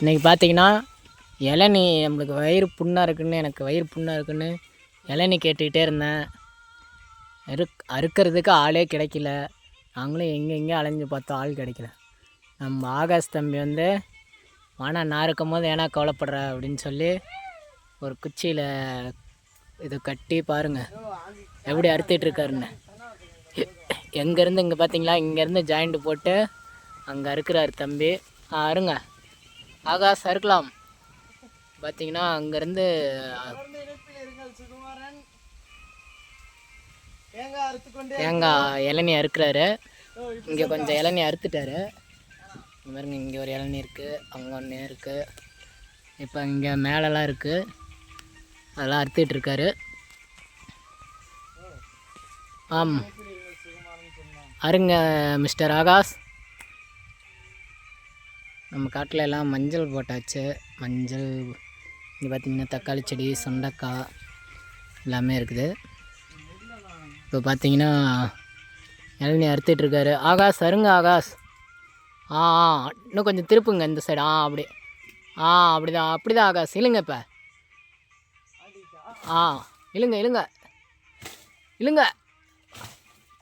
இன்றைக்கி பார்த்தீங்கன்னா இளநீ நம்மளுக்கு வயிறு புண்ணாக இருக்குன்னு எனக்கு வயிறு புண்ணாக இருக்குன்னு இளநீ கேட்டுக்கிட்டே இருந்தேன். அறுக் அறுக்கிறதுக்கு ஆளே கிடைக்கல. நாங்களும் எங்கே எங்கே அலைஞ்சு பார்த்தோம் ஆள் கிடைக்கல. நம்ம ஆகாஷ் தம்பி வந்து வானா நான் இருக்கும் போது ஏன்னா கவலைப்படுற? அப்படின்னு சொல்லி ஒரு குச்சியில் இது கட்டி பாருங்கள் எப்படி அறுத்துட்ருக்காருன்னு எங்கேருந்து இங்கே பார்த்தீங்களா இங்கேருந்து ஜாயிண்ட் போட்டு அங்கே அறுக்கிறாரு தம்பி. அருங்க ஆகாஷ் அறுக்கலாம் பார்த்தீங்கன்னா அங்கேருந்து தேங்காய் இளநி அறுக்கிறாரு. இங்கே கொஞ்சம் இளநீ அறுத்துட்டாரு. இந்த மாதிரி இங்கே ஒரு இளநீ இருக்குது அங்கே ஒன்று இருக்குது இப்போ இங்கே மேலெலாம் இருக்குது அதெல்லாம் அறுத்துட்ருக்காரு ஆம். அருங்க மிஸ்டர் ஆகாஷ். நம்ம காட்டில் எல்லாம் மஞ்சள் போட்டாச்சு. மஞ்சள் இங்கே பார்த்தீங்கன்னா தக்காளி செடி சுண்டக்காய் எல்லாமே இருக்குது. இப்போ பார்த்தீங்கன்னா இளநீ அறுத்துட்ருக்காரு ஆகாஷ் அருங்க ஆகாஷ். ஆ ஆ இன்னும் கொஞ்சம் திருப்புங்க இந்த சைடு ஆ அப்படி. ஆ அப்படிதான் அப்படிதான் ஆகாஷ். இல்லைங்க இப்போ. ஆ இழுங்க இழுங்க. இழுங்க.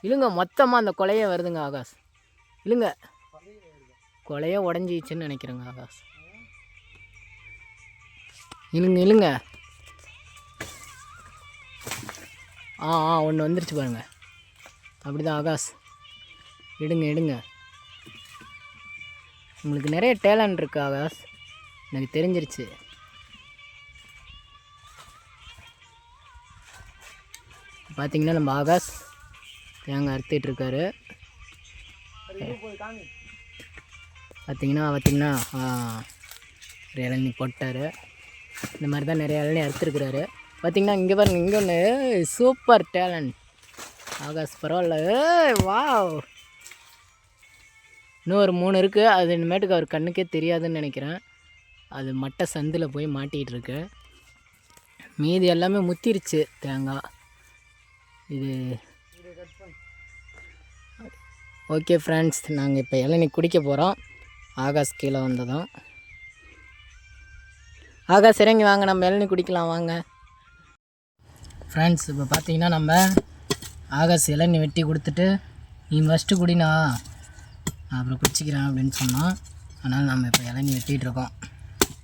இழுங்க மொத்தமாக அந்த கொலையே வருதுங்க ஆகாஷ். இழுங்க. கொலையே உடஞ்சிச்சுன்னு நினைக்கிறேங்க ஆகாஷ். இழுங்க இழுங்க ஆ ஆ ஒன்று வந்துருச்சு பாருங்க. அப்படிதான் ஆகாஷ். எடுங்க எடுங்க உங்களுக்கு நிறைய டேலண்ட் இருக்கு ஆகாஷ். எனக்கு தெரிஞ்சிருச்சு. பார்த்தீங்கன்னா நம்ம ஆகாஷ் தேங்காய் அறுத்துட்டு இருக்காரு. பார்த்தீங்கன்னா பார்த்தீங்கன்னா இளநீ போட்டார். இந்த மாதிரி தான் நிறைய இளநீ அறுத்துருக்குறாரு. பார்த்தீங்கன்னா இங்கே பாருங்க இங்கே ஒன்று சூப்பர் டேலண்ட் ஆகாஷ் பரவாயில்ல. வாவ் இன்னும் ஒரு மூணு இருக்குது அது இனிமேட்டுக்கு அவர் கண்ணுக்கே தெரியாதுன்னு நினைக்கிறேன். அது மட்டை சந்தில் போய் மாட்டிகிட்டு இருக்கு மீதி எல்லாமே முத்திருச்சு தேங்காய். இது ஓகே ஃப்ரெண்ட்ஸ் நாங்கள் இப்போ இளநீ குடிக்க போகிறோம் ஆகாஷ் கீழே வந்ததும். ஆகாஷ் இறங்கி வாங்க நம்ம இளநீ குடிக்கலாம் வாங்க. ஃப்ரெண்ட்ஸ் இப்போ பார்த்தீங்கன்னா நம்ம ஆகாஷ் இளநீ வெட்டி கொடுத்துட்டு நீ ஃபஸ்ட்டு குடினா நான் அப்புறம் குடிச்சிக்கிறேன் அப்படின்னு சொன்னோம் அதனால் நம்ம இப்போ இளநீ வெட்டிகிட்ருக்கோம்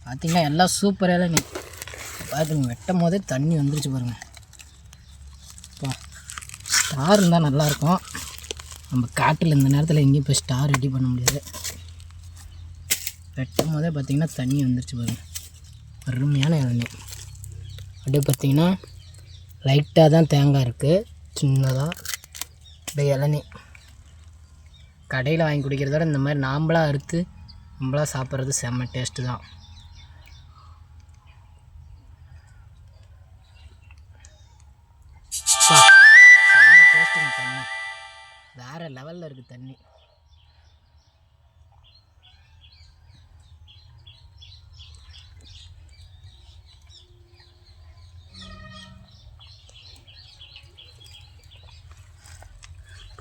பார்த்தீங்கன்னா எல்லாம் சூப்பர் இளநி. பார்த்துங்க வெட்டும் போதே தண்ணி வந்துருச்சு பாருங்கள் இப்போ ஸ்டார் இருந்தால் நல்லாயிருக்கும் நம்ம காட்டில் இந்த நேரத்தில் எங்கேயும் போய் ஸ்டார் ரெடி பண்ண முடியாது. வெட்டும் போதே பார்த்திங்கன்னா தண்ணி வந்துருச்சு பாருங்க. அருமையான இளநீ அப்படியே பார்த்திங்கன்னா லைட்டாக தான் தேங்காய் இருக்குது சின்னதாக அப்படியே இளநீ. கடையில் வாங்கி குடிக்கிறத விட இந்த மாதிரி நாம்பளாக அறுத்து நம்மளாக சாப்பிட்றது செம்ம டேஸ்ட்டு தான். டேஸ்ட்டுங்க தண்ணி. வேறு லெவலில் இருக்குது தண்ணி.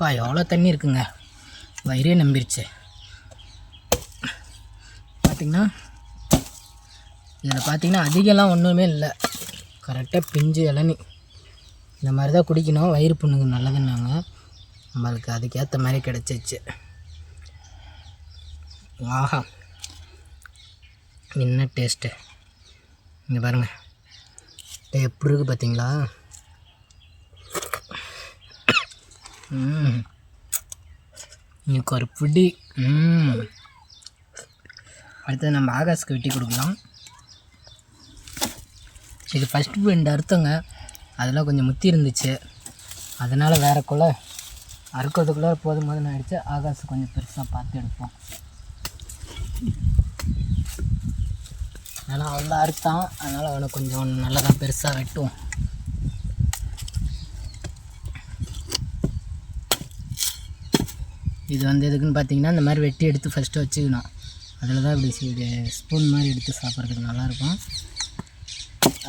அப்பா எவ்வளோ தண்ணி இருக்குங்க? வயிறே நம்பிருச்சு. பார்த்திங்கன்னா இதில் பார்த்தீங்கன்னா அதிகம்லாம் ஒன்றுமே இல்லை. கரெக்டாக பிஞ்சு இளநி. இந்த மாதிரி தான் குடிக்கணும். வயிறு புண்ணுக்கு நல்லதுன்னாங்க. நம்மளுக்கு அதுக்கேற்ற மாதிரி கிடச்சிச்சு. ஆஹா. என்ன டேஸ்ட்டு இங்கே பாருங்கள் எப்படி இருக்குது பார்த்தீங்களா இன்னைக்கு ஒரு பிடி அடுத்தது நம்ம ஆகாஷ்க்கு வெட்டி கொடுக்கலாம். இது ஃபஸ்ட்டு ரெண்டு அறுத்தங்க. அதெல்லாம் கொஞ்சம் முத்தி இருந்துச்சு. அதனால் வேறக்குள்ளே குள்ள அறுக்கிறதுக்குள்ளே போதும் போதும் ஆகிடுச்சு ஆகாஷ் கொஞ்சம் பெருசாக பார்த்து எடுப்போம். அதனால் அவன் தான் அறுத்தான். அதனால் அவனை கொஞ்சம் நல்லதாக பெருசாக வெட்டுவோம். இது வந்து எதுக்குன்னு பார்த்தீங்கன்னா இந்த மாதிரி வெட்டி எடுத்து ஃபஸ்ட்டு வச்சுக்கணும். அதில் தான் இப்படி ஸ்பூன் மாதிரி எடுத்து சாப்பிட்றதுக்கு நல்லாயிருக்கும்.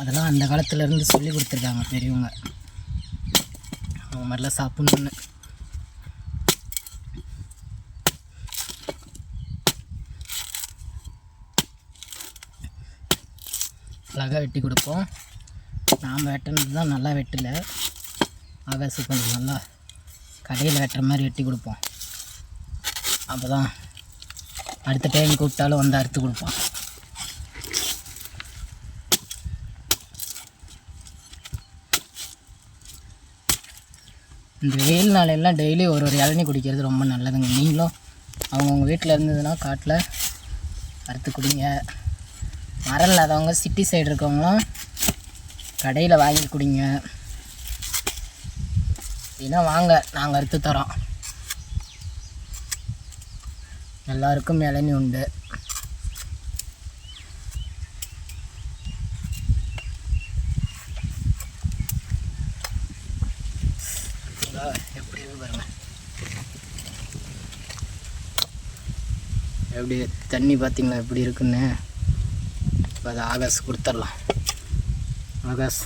அதெல்லாம் அந்த காலத்துலேருந்து சொல்லி கொடுத்துருக்காங்க பெரியவங்க. அவங்க மாதிரிலாம் சாப்பிட்ணுன்னு அழகாக வெட்டி கொடுப்போம். நாம் வெட்டினது தான் நல்லா வெட்டலை. ஆகாசு கொஞ்சம் நல்லா கடையில் வெட்டுற மாதிரி வெட்டி கொடுப்போம். அப்போ தான் அடுத்த டைம் கூப்பிட்டாலும் வந்து அறுத்து கொடுப்பான். இந்த வெயில் நாளெல்லாம் டெய்லி ஒரு ஒரு இளநீ குடிக்கிறது ரொம்ப நல்லதுங்க. நீங்களும் அவங்கவுங்க வீட்டில் இருந்ததுன்னா காட்டில் அறுத்து குடிங்க. மரம் இல்லாதவங்க சிட்டி சைடு இருக்கவங்களும் கடையில் வாங்கி குடிங்க. அப்படின்னா வாங்க நாங்கள் அறுத்து தரோம். எல்லாருக்கும் இளநி உண்டு. எப்படி இருக்கு பாருங்க எப்படி தண்ணி பார்த்தீங்களா? எப்படி இருக்குன்னு? இப்போ அதை ஆகாஷ் கொடுத்துடலாம். ஆகாஷ்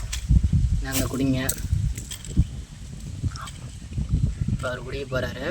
நாங்கள் குடிங்க. இப்போ அவர் குடிக்க போகிறாரு